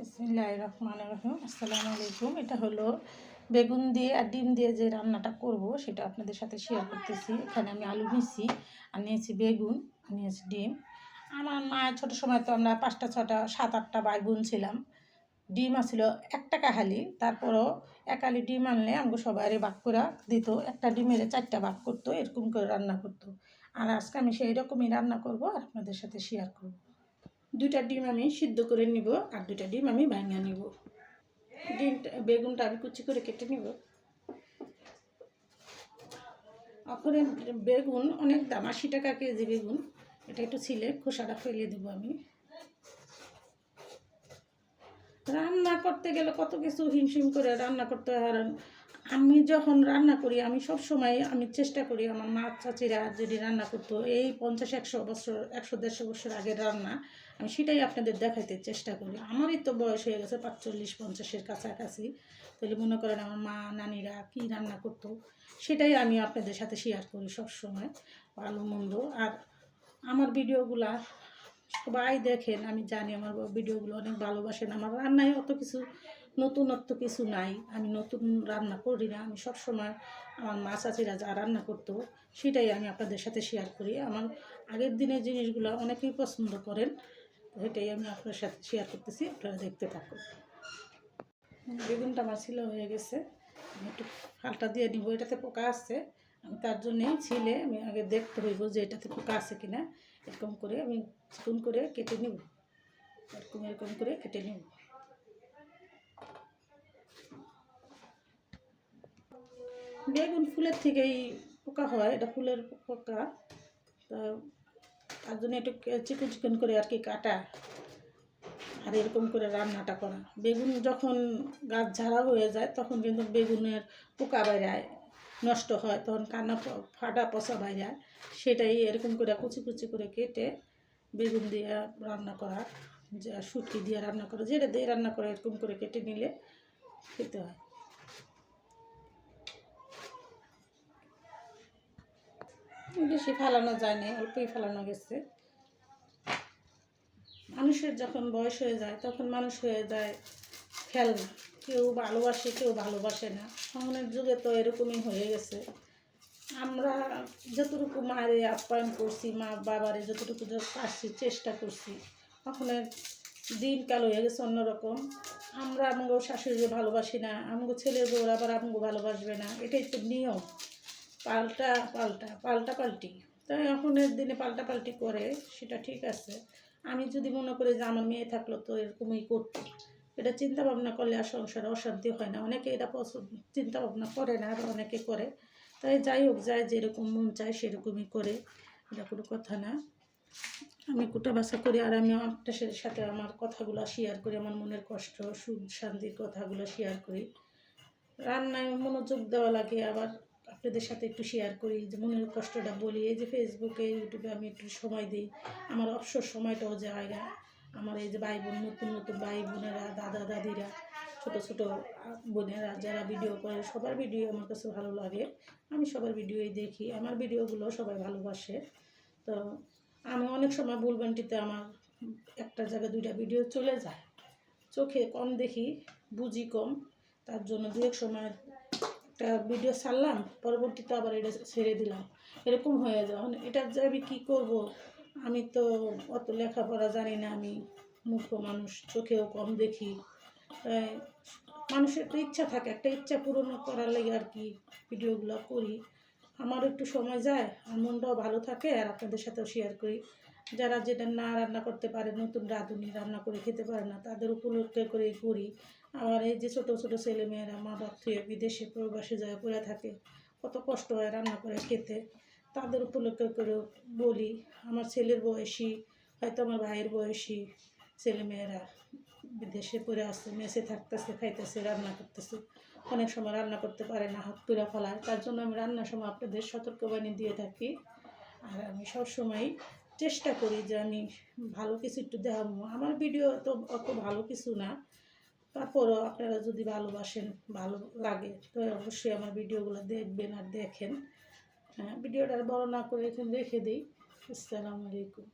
বিসমিল্লাহ রহমান রহিম আসসালামু আলাইকুম। এটা হলো বেগুন দিয়ে আর ডিম দিয়ে যে রান্নাটা করব, সেটা আপনাদের সাথে শেয়ার করতেছি। এখানে আমি আলু নিয়েছি আর নিয়েছি বেগুন নিয়েছি ডিম। আমার মায়ের ছোটো সময় তো আমরা পাঁচটা, ছটা, সাত, আটটা ভাই বোন ছিলাম। ডিম আসছিল এক টাকা হালি, তারপরও এক আলি ডিম আনলে আমাকে সবাই ভাগ করে দিত। একটা ডিমের চারটা ভাগ করতো, এরকম করে রান্না করতো। আর আজকে আমি সেই রকমই রান্না করব, আর আপনাদের সাথে শেয়ার করব। দুইটা ডিম আমি সিদ্ধ করে নিব আর দুইটা ডিম আমি ভাঙা নিব। ডিমটা, বেগুনটা আমি কুচি করে কেটে নিব। এখন বেগুন অনেক দাম, আশি টাকা কেজি বেগুন। এটা একটু ছিলে, খোসাটা ফেলে দেবো আমি। রান্না করতে গেলে কত কিছু হিমশিম করে রান্না করতে হয় আমি যখন রান্না করি, আমি সব সময় আমি চেষ্টা করি আমার মা চাচিরা যদি রান্না করতো, এই পঞ্চাশ, একশো বছর, একশো, দেড়শো বছর আগের রান্না, আমি সেটাই আপনাদের দেখাইতে চেষ্টা করি। আমারই তো বয়স হয়ে গেছে পাঁচচল্লিশ, পঞ্চাশের কাছাকাছি। তাহলে মনে করেন আমার মা, নানিরা কী রান্না করতো, সেটাই আমি আপনাদের সাথে শেয়ার করি সব সময় ভালো, মন্দ। আর আমার ভিডিওগুলা সবাই দেখেন, আমি জানি আমার ভিডিওগুলো অনেক ভালোবাসেন। আমার রান্নায় অত কিছু, নতুনত্ব কিছু নাই। আমি নতুন রান্না করি না। আমি সবসময় আমার মা চাচিরা যা রান্না করতো, সেটাই আমি আপনাদের সাথে শেয়ার করি। আমার আগের দিনের জিনিসগুলো অনেকেই পছন্দ করেন, তো এটাই আমি আপনার সাথে শেয়ার করতেছি, আপনারা দেখতে থাকুন। বেগুনটা আমার ছিল হয়ে গেছে। আমি একটু হালটা দিয়ে নিব। এটাতে পোকা আছে। আমি তার জন্যেই ছিলে, আমি আগে দেখতে হইব যে এটাতে পোকা আছে কিনা। এরকম করে আমি চিকন করে কেটে নেব। এরকম এরকম করে কেটে নেব। বেগুন ফুলের থেকেই পোকা হয়, এটা ফুলের পোকা। তা তার জন্য একটু চিকন চিকন করে আর কি কাটা। আর এরকম করে রান্নাটা করা। বেগুন যখন গাছ ঝাড়া হয়ে যায়, তখন কিন্তু বেগুনের পোকা বেড়ায় নষ্ট হয়, তখন কান্না ফাটা পচা বাইরায় সেটাই এরকম করে কুচি কুচি করে কেটে বেগুন দিয়ে রান্না করা, যে শুটকি দিয়ে রান্না করা, যেটা দিয়ে রান্না করে এরকম করে কেটে নিলে খেতে হয়। বেশি ফালানো যায় না, অল্পই ফালানো গেছে। মানুষের যখন বয়স হয়ে যায়, তখন মানুষ হয়ে যায় খেলনা। কেউ ভালোবাসে কেউ ভালোবাসে না। সমানের যুগে তো এরকমই হয়ে গেছে। আমরা যতটুকু মারে আপ্যায়ন করছি, মা বাবারে যতটুকু পারছি চেষ্টা করছি তখন দিনকাল হয়ে গেছে অন্যরকম। আমরা আমাকে শাশুড়ি ভালোবাসি না আমাকে ছেলের বউরা আবার আমাকে ভালোবাসবে না। এটাই তো নিয়ম। পাল্টা পাল্টা পাল্টা পাল্টি। তাই এখনের দিনে পাল্টা পাল্টি করে, সেটা ঠিক আছে। আমি যদি মনে করি যে আমার মেয়ে থাকল তো এরকমই করতো। এটা চিন্তা ভাবনা করলে আর সংসারে অশান্তি হয় না। অনেকে এটা পছন্দ চিন্তা ভাবনা করে না আর অনেকে করে। তাই যাই হোক, যায় যেরকম মন চায় সেরকমই করে। এটা কোনো কথা না। আমি কুটা বাসা করি আর আমি আপনার সাথে আমার কথাগুলো শেয়ার করি, আমার মনের কষ্ট, সুখ, শান্তির কথাগুলো শেয়ার করি। রান্নায় মনোযোগ দেওয়া লাগে, আবার আপনাদের সাথে একটু শেয়ার করি, যে মনের কষ্টটা বলি। এই যে ফেসবুকে ইউটিউবে আমি একটু সময় দিই, আমার অবসর সময়টাও জায়গা আমার এই যে ভাই বোন নতুন নতুন ভাই বোনেরা দাদা, দাদিরা, ছোট ছোট বোনেরা যারা ভিডিও করে, সবার ভিডিও আমার কাছে ভালো লাগে। আমি সবার ভিডিওই দেখি, আমার ভিডিওগুলো সবাই ভালোবাসে। তো আমি অনেক সময় ভুলবান্টিতে আমার একটা জায়গায় দুইটা ভিডিও চলে যায়। চোখে কম দেখি, বুঝি কম। তার জন্য দু এক সময় একটা ভিডিও ছাড়লাম, পরবর্তীতে আবার এটা ছেড়ে দিলাম। এরকম হয়ে যায়। এটা যে আমি কী করব? আমি তো অত লেখাপড়া জানি না, আমি মূর্খ মানুষ, চোখেও কম দেখি। মানুষের তো ইচ্ছা থাকে, একটা ইচ্ছা পূরণ করার লেগে আর কি ভিডিওগুলো করি। আমার একটু সময় যায়, আর মনটাও ভালো থাকে, আর আপনাদের সাথেও শেয়ার করি। যারা যেটা না রান্না করতে পারে, নতুন রাঁধুনি রান্না করে খেতে পারে না, তাদের উপলক্ষে করেই করি। আবার এই যে ছোটো ছোটো ছেলেমেয়েরা মা বাপ থুয়ে বিদেশে, প্রবাসে যায়, পড়ে থাকে, কত কষ্ট হয় রান্না করে খেতে। তাদের উপলক্ষে করে বলি, আমার ছেলের বয়সী, হয়তো আমার ভাইয়ের বয়সী ছেলেমেয়েরা বিদেশে পড়ে আসছে মেসে থাকতেছে, খাইতেছে, রান্না করতেছে। অনেক সময় রান্না করতে পারে না, হাত তুলে ফেলায়। তার জন্য আমি রান্নার সময় আপনাদের সতর্কবাণী দিয়ে থাকি। আর আমি সবসময় চেষ্টা করি যে আমি ভালো কিছু একটু দেখাবো। আমার ভিডিও তো অত ভালো কিছু না। তারপরও আপনারা যদি ভালোবাসেন, ভালো লাগে, তো অবশ্যই আমার ভিডিওগুলো দেখবেন আর দেখেন। হ্যাঁ ভিডিওটা বড় না করে এখানে রেখে দিই। আসসালামু আলাইকুম।